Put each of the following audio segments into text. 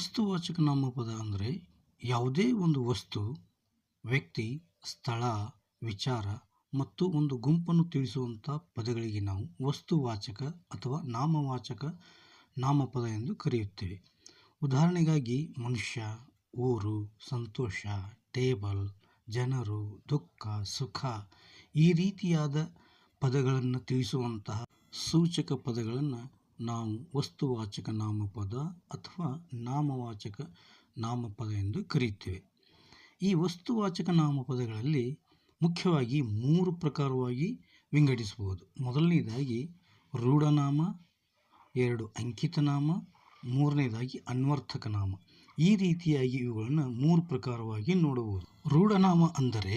ವಸ್ತುವಾಚಕ ನಾಮಪದ ಅಂದರೆ ಯಾವುದೇ ಒಂದು ವಸ್ತು, ವ್ಯಕ್ತಿ, ಸ್ಥಳ, ವಿಚಾರ ಮತ್ತು ಒಂದು ಗುಂಪನ್ನು ತಿಳಿಸುವಂಥ ಪದಗಳಿಗೆ ನಾವು ವಸ್ತುವಾಚಕ ಅಥವಾ ನಾಮವಾಚಕ ನಾಮಪದ ಎಂದು ಕರೆಯುತ್ತೇವೆ. ಉದಾಹರಣೆಗಾಗಿ ಮನುಷ್ಯ, ಊರು, ಸಂತೋಷ, ಟೇಬಲ್, ಜನರು, ದುಃಖ, ಸುಖ ಈ ರೀತಿಯಾದ ಪದಗಳನ್ನು ತಿಳಿಸುವಂತಹ ಸೂಚಕ ಪದಗಳನ್ನು ನಾವು ವಸ್ತುವಾಚಕ ನಾಮಪದ ಅಥವಾ ನಾಮವಾಚಕ ನಾಮಪದ ಎಂದು ಕರೆಯುತ್ತೇವೆ. ಈ ವಸ್ತುವಾಚಕ ನಾಮಪದಗಳಲ್ಲಿ ಮುಖ್ಯವಾಗಿ ಮೂರು ಪ್ರಕಾರವಾಗಿ ವಿಂಗಡಿಸಬಹುದು. ಮೊದಲನೇದಾಗಿ ರೂಢನಾಮ, ಎರಡು ಅಂಕಿತನಾಮ, ಮೂರನೇದಾಗಿ ಅನ್ವರ್ಥಕ ನಾಮ ಈ ರೀತಿಯಾಗಿ ಇವುಗಳನ್ನು ಮೂರು ಪ್ರಕಾರವಾಗಿ ನೋಡಬಹುದು. ರೂಢನಾಮ ಅಂದರೆ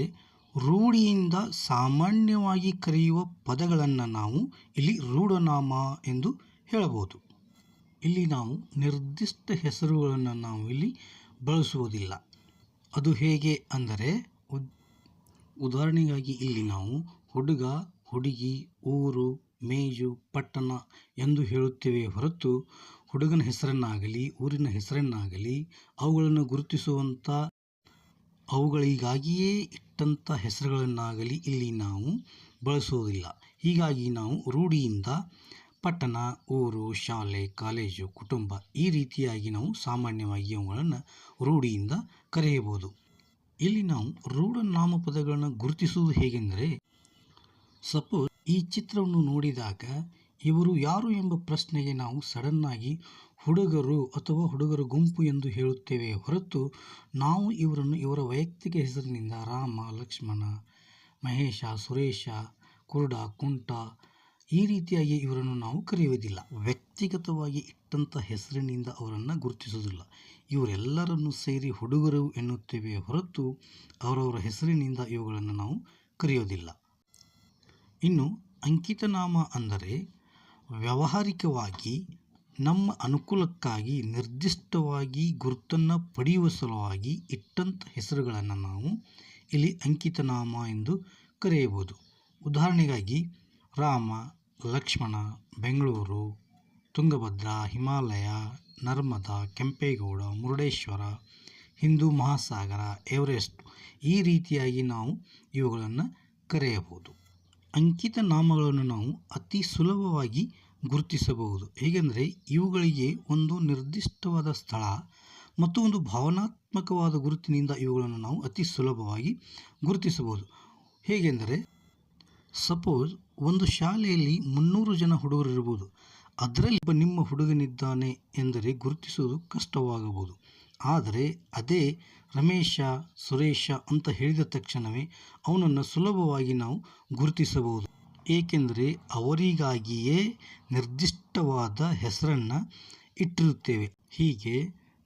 ರೂಢಿಯಿಂದ ಸಾಮಾನ್ಯವಾಗಿ ಕರೆಯುವ ಪದಗಳನ್ನು ನಾವು ಇಲ್ಲಿ ರೂಢನಾಮ ಎಂದು ಹೇಳಬಹುದು. ಇಲ್ಲಿ ನಾವು ನಿರ್ದಿಷ್ಟ ಹೆಸರುಗಳನ್ನು ನಾವು ಇಲ್ಲಿ ಬಳಸುವುದಿಲ್ಲ. ಅದು ಹೇಗೆ ಅಂದರೆ, ಉದ್, ಉದಾಹರಣೆಗಾಗಿ ಇಲ್ಲಿ ನಾವು ಹುಡುಗ, ಹುಡುಗಿ, ಊರು, ಮೇಜು, ಪಟ್ಟಣ ಎಂದು ಹೇಳುತ್ತೇವೆ ಹೊರತು ಹುಡುಗನ ಹೆಸರನ್ನಾಗಲಿ, ಊರಿನ ಹೆಸರನ್ನಾಗಲಿ ಅವುಗಳನ್ನು ಗುರುತಿಸುವಂಥ, ಅವುಗಳಿಗಾಗಿಯೇ ಇಟ್ಟಂಥ ಹೆಸರುಗಳನ್ನಾಗಲಿ ಇಲ್ಲಿ ನಾವು ಬಳಸುವುದಿಲ್ಲ. ಹೀಗಾಗಿ ನಾವು ರೂಢಿಯಿಂದ ಪಟ್ಟಣ, ಊರು, ಶಾಲೆ, ಕಾಲೇಜು, ಕುಟುಂಬ ಈ ರೀತಿಯಾಗಿ ನಾವು ಸಾಮಾನ್ಯವಾಗಿ ಅವುಗಳನ್ನು ರೂಢಿಯಿಂದ ಕರೆಯಬಹುದು. ಇಲ್ಲಿ ನಾವು ರೂಢ ನಾಮಪದಗಳನ್ನು ಗುರುತಿಸುವುದು ಹೇಗೆಂದರೆ, ಸಪೋಸ್ ಈ ಚಿತ್ರವನ್ನು ನೋಡಿದಾಗ ಇವರು ಯಾರು ಎಂಬ ಪ್ರಶ್ನೆಗೆ ನಾವು ಸಡನ್ನಾಗಿ ಹುಡುಗರು ಅಥವಾ ಹುಡುಗರ ಗುಂಪು ಎಂದು ಹೇಳುತ್ತೇವೆ ಹೊರತು ನಾವು ಇವರನ್ನು ಇವರ ವೈಯಕ್ತಿಕ ಹೆಸರಿನಿಂದ ರಾಮ, ಲಕ್ಷ್ಮಣ, ಮಹೇಶ, ಸುರೇಶ, ಕುರುಡ, ಕುಂಟ ಈ ರೀತಿಯಾಗಿ ಇವರನ್ನು ನಾವು ಕರೆಯುವುದಿಲ್ಲ. ವ್ಯಕ್ತಿಗತವಾಗಿ ಇಟ್ಟಂಥ ಹೆಸರಿನಿಂದ ಅವರನ್ನು ಗುರುತಿಸುವುದಿಲ್ಲ. ಇವರೆಲ್ಲರನ್ನು ಸೇರಿ ಹುಡುಗರು ಎನ್ನುತ್ತೇವೆ ಹೊರತು ಅವರವರ ಹೆಸರಿನಿಂದ ಇವುಗಳನ್ನು ನಾವು ಕರೆಯೋದಿಲ್ಲ ಇನ್ನು ಅಂಕಿತನಾಮ ಅಂದರೆ ವ್ಯಾವಹಾರಿಕವಾಗಿ ನಮ್ಮ ಅನುಕೂಲಕ್ಕಾಗಿ ನಿರ್ದಿಷ್ಟವಾಗಿ ಗುರುತನ್ನು ಪಡೆಯುವ ಸಲುವಾಗಿ ಇಟ್ಟಂಥ ಹೆಸರುಗಳನ್ನು ನಾವು ಇಲ್ಲಿ ಅಂಕಿತನಾಮ ಎಂದು ಕರೆಯಬಹುದು. ಉದಾಹರಣೆಗಾಗಿ ರಾಮ ಲಕ್ಷ್ಮಣ, ಬೆಂಗಳೂರು, ತುಂಗಭದ್ರಾ, ಹಿಮಾಲಯ, ನರ್ಮದಾ, ಕೆಂಪೇಗೌಡ, ಮುರುಡೇಶ್ವರ, ಹಿಂದೂ ಮಹಾಸಾಗರ, ಎವರೆಸ್ಟ್ ಈ ರೀತಿಯಾಗಿ ನಾವು ಇವುಗಳನ್ನು ಕರೆಯಬಹುದು. ಅಂಕಿತ ನಾಮಗಳನ್ನು ನಾವು ಅತಿ ಸುಲಭವಾಗಿ ಗುರುತಿಸಬಹುದು. ಹೇಗೆಂದರೆ ಇವುಗಳಿಗೆ ಒಂದು ನಿರ್ದಿಷ್ಟವಾದ ಸ್ಥಳ ಮತ್ತು ಒಂದು ಭಾವನಾತ್ಮಕವಾದ ಗುರುತಿನಿಂದ ಇವುಗಳನ್ನು ನಾವು ಅತಿ ಸುಲಭವಾಗಿ ಗುರುತಿಸಬಹುದು. ಹೇಗೆಂದರೆ ಸಪೋಸ್ ಒಂದು ಶಾಲೆಯಲ್ಲಿ ಮುನ್ನೂರು ಜನ ಹುಡುಗರು ಇರಬಹುದು ಅದರಲ್ಲಿ ಒಬ್ಬ ನಿಮ್ಮ ಹುಡುಗನಿದ್ದಾನೆ ಎಂದರೆ ಗುರುತಿಸುವುದು ಕಷ್ಟವಾಗಬಹುದು. ಆದರೆ ಅದೇ ರಮೇಶ, ಸುರೇಶ ಅಂತ ಹೇಳಿದ ತಕ್ಷಣವೇ ಅವನನ್ನು ಸುಲಭವಾಗಿ ನಾವು ಗುರುತಿಸಬಹುದು. ಏಕೆಂದರೆ ಅವರಿಗಾಗಿಯೇ ನಿರ್ದಿಷ್ಟವಾದ ಹೆಸರನ್ನು ಇಟ್ಟಿರುತ್ತೇವೆ. ಹೀಗೆ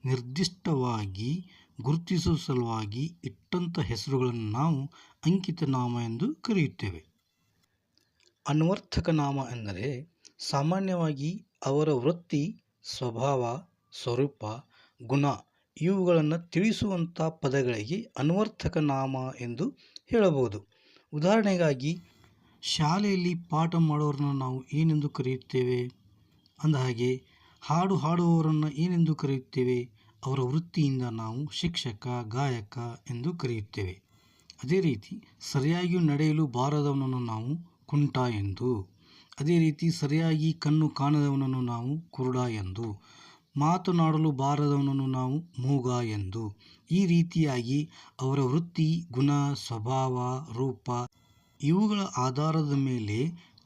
ನಿರ್ದಿಷ್ಟವಾಗಿ ಗುರುತಿಸುವ ಸಲುವಾಗಿ ಇಟ್ಟಂಥ ಹೆಸರುಗಳನ್ನು ನಾವು ಅಂಕಿತ ನಾಮ ಎಂದು ಕರೆಯುತ್ತೇವೆ. ಅನ್ವರ್ಥಕ ನಾಮ ಎಂದರೆ ಸಾಮಾನ್ಯವಾಗಿ ಅವರ ವೃತ್ತಿ, ಸ್ವಭಾವ, ಸ್ವರೂಪ, ಗುಣ ಇವುಗಳನ್ನು ತಿಳಿಸುವಂಥ ಪದಗಳಿಗೆ ಅನ್ವರ್ಥಕ ನಾಮ ಎಂದು ಹೇಳಬಹುದು. ಉದಾಹರಣೆಗಾಗಿ, ಶಾಲೆಯಲ್ಲಿ ಪಾಠ ಮಾಡೋರನ್ನು ನಾವು ಏನೆಂದು ಕರೆಯುತ್ತೇವೆ? ಅಂದಹಾಗೆ ಹಾಡು ಹಾಡುವವರನ್ನು ಏನೆಂದು ಕರೆಯುತ್ತೇವೆ? ಅವರ ವೃತ್ತಿಯಿಂದ ನಾವು ಶಿಕ್ಷಕ, ಗಾಯಕ ಎಂದು ಕರೆಯುತ್ತೇವೆ. ಅದೇ ರೀತಿ ಸರಿಯಾಗಿ ನಡೆಯಲು ಬಾರದವನನ್ನು ನಾವು ಕುಂಟ ಎಂದು. ಅದೇ ರೀತಿ ಸರಿಯಾಗಿ ಕಣ್ಣು ಕಾಣದವನನ್ನು ನಾವು ಕುರುಡ ಎಂದು. ಮಾತನಾಡಲು ಬಾರದವನನ್ನು ನಾವು ಮೂಗ ಎಂದು. ಈ ರೀತಿಯಾಗಿ ಅವರ ವೃತ್ತಿ, ಗುಣ, ಸ್ವಭಾವ, ರೂಪ ಇವುಗಳ ಆಧಾರದ ಮೇಲೆ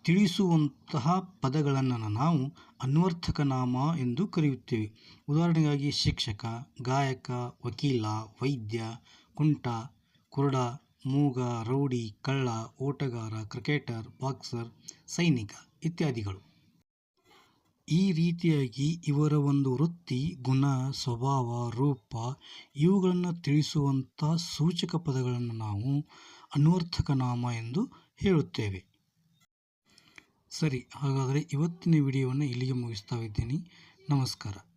ತಿಳಿಸುವಂತಹ ಪದಗಳನ್ನು ನಾವು ಅನ್ವರ್ಥಕ ನಾಮ ಎಂದು ಕರೆಯುತ್ತೇವೆ. ಉದಾಹರಣೆಗಾಗಿ ಶಿಕ್ಷಕ, ಗಾಯಕ, ವಕೀಲ, ವೈದ್ಯ, ಕುಂಟ, ಕುರುಡ ಮೂಗ, ರೌಡಿ, ಕಳ್ಳ, ಓಟಗಾರ, ಕ್ರಿಕೆಟರ್, ಬಾಕ್ಸರ್, ಸೈನಿಕ ಇತ್ಯಾದಿಗಳು. ಈ ರೀತಿಯಾಗಿ ಇವರ ಒಂದು ವೃತ್ತಿ, ಗುಣ, ಸ್ವಭಾವ, ರೂಪ ಇವುಗಳನ್ನು ತಿಳಿಸುವಂಥ ಸೂಚಕ ಪದಗಳನ್ನು ನಾವು ಅನ್ವರ್ಥಕ ನಾಮ ಎಂದು ಹೇಳುತ್ತೇವೆ. ಸರಿ, ಹಾಗಾದರೆ ಇವತ್ತಿನ ವಿಡಿಯೋವನ್ನು ಇಲ್ಲಿಗೆ ಮುಗಿಸ್ತಾ ಇದ್ದೀನಿ. ನಮಸ್ಕಾರ.